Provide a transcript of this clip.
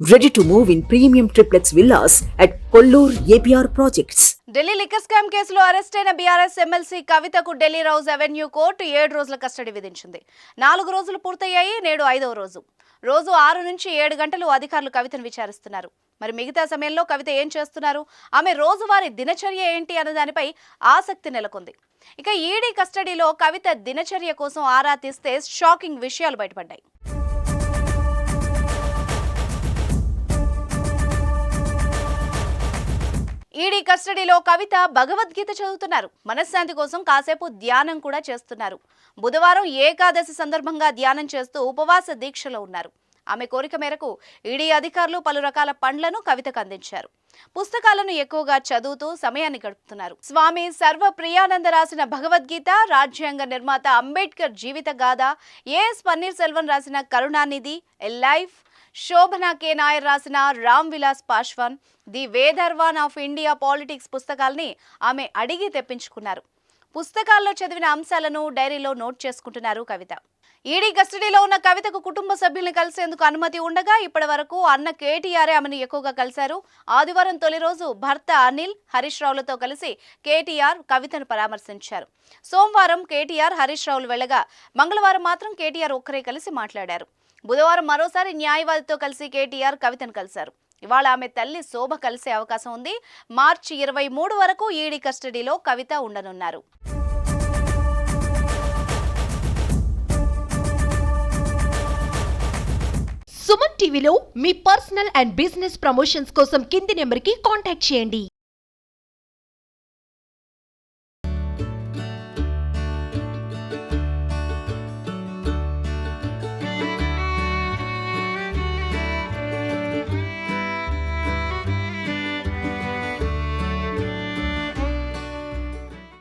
Ready to move in premium triplex villas at Kollur APR projects Delhi liquor scam కేసులో arrest అయిన BRS MLC కవితకు Delhi Rouse Avenue court ఏడు రోజుల custody విధించింది. నాలుగు రోజులు పూర్తయ్యాయి నేడు ఐదవ రోజు. రోజు ఆరు నుంచి ఏడు గంటలు అధికారులు కవితను విచారిస్తున్నారు. మరి మిగతా సమయంలో కవిత ఏం చేస్తున్నారు? ఆమె రోజువారీ దినచర్య ఏంటి అన్న దానిపై ఆసక్తి నెలకొంది. ఇక ఈడీ కస్టడీలో కవిత దినచర్య కోసం ఆరా తీస్తే షాకింగ్ విషయాలు బయటపడ్డాయి. ఈడీ కస్టడీలో కవిత భగవద్గీత చదువుతున్నారు. మనశ్శాంతి కోసం కాసేపు ధ్యానం కూడా చేస్తున్నారు. బుధవారం ఏకాదశి సందర్భంగా ధ్యానం చేస్తూ ఉపవాస దీక్షలో ఉన్నారు. ఆమె కోరిక మేరకు ఈడీ అధికారులు పలు రకాల పండ్లను కవితకు అందించారు. పుస్తకాలను ఎక్కువగా చదువుతూ సమయాన్ని గడుపుతున్నారు. స్వామి సర్వ ప్రియానంద రాసిన భగవద్గీత రాజ్యాంగ నిర్మాత అంబేద్కర్ జీవిత గాథ ఏఎస్ పన్నీర్ సెల్వం రాసిన Karunanidhi a life Shobhana K Nair రాసిన Ram Vilas Paswan the weathervane of India politics పుస్తకాల్ని ఆమె అడిగి తెప్పించుకున్నారు. పుస్తకాల్లో చదివిన అంశాలను డైరీలో నోట్ చేసుకుంటున్నారు కవిత. ఈడీ కస్టడీలో ఉన్న కవితకు కుటుంబ సభ్యుల్ని కలిసేందుకు అనుమతి ఉండగా ఇప్పటి వరకు అన్న కేటీఆర్ ఆమెను ఎక్కువగా కలిశారు. ఆదివారం తొలి రోజు భర్త అనిల్ హరీష్ రావులతో కలిసి కేటీఆర్ కవితను పరామర్శించారు. సోమవారం కేటీఆర్ హరీష్ రావులు వెళ్ళగా మంగళవారం మాత్రం కేటీఆర్ ఒక్కరే కలిసి మాట్లాడారు. బుధవారం మరోసారి న్యాయవాదితో కలిసి కేటీఆర్ కవితను కలిశారు. ఇవాళ ఆమె తల్లి శోభ కలిసే అవకాశం ఉంది. మార్చి ఇరవై మూడు వరకు ఈడీ కస్టడీలో కవిత ఉండనున్నారు. సుమన్ టీవీలో మీ పర్సనల్ అండ్ బిజినెస్ ప్రమోషన్స్ కోసం కింది నెంబర్కి కాంటాక్ట్ చేయండి.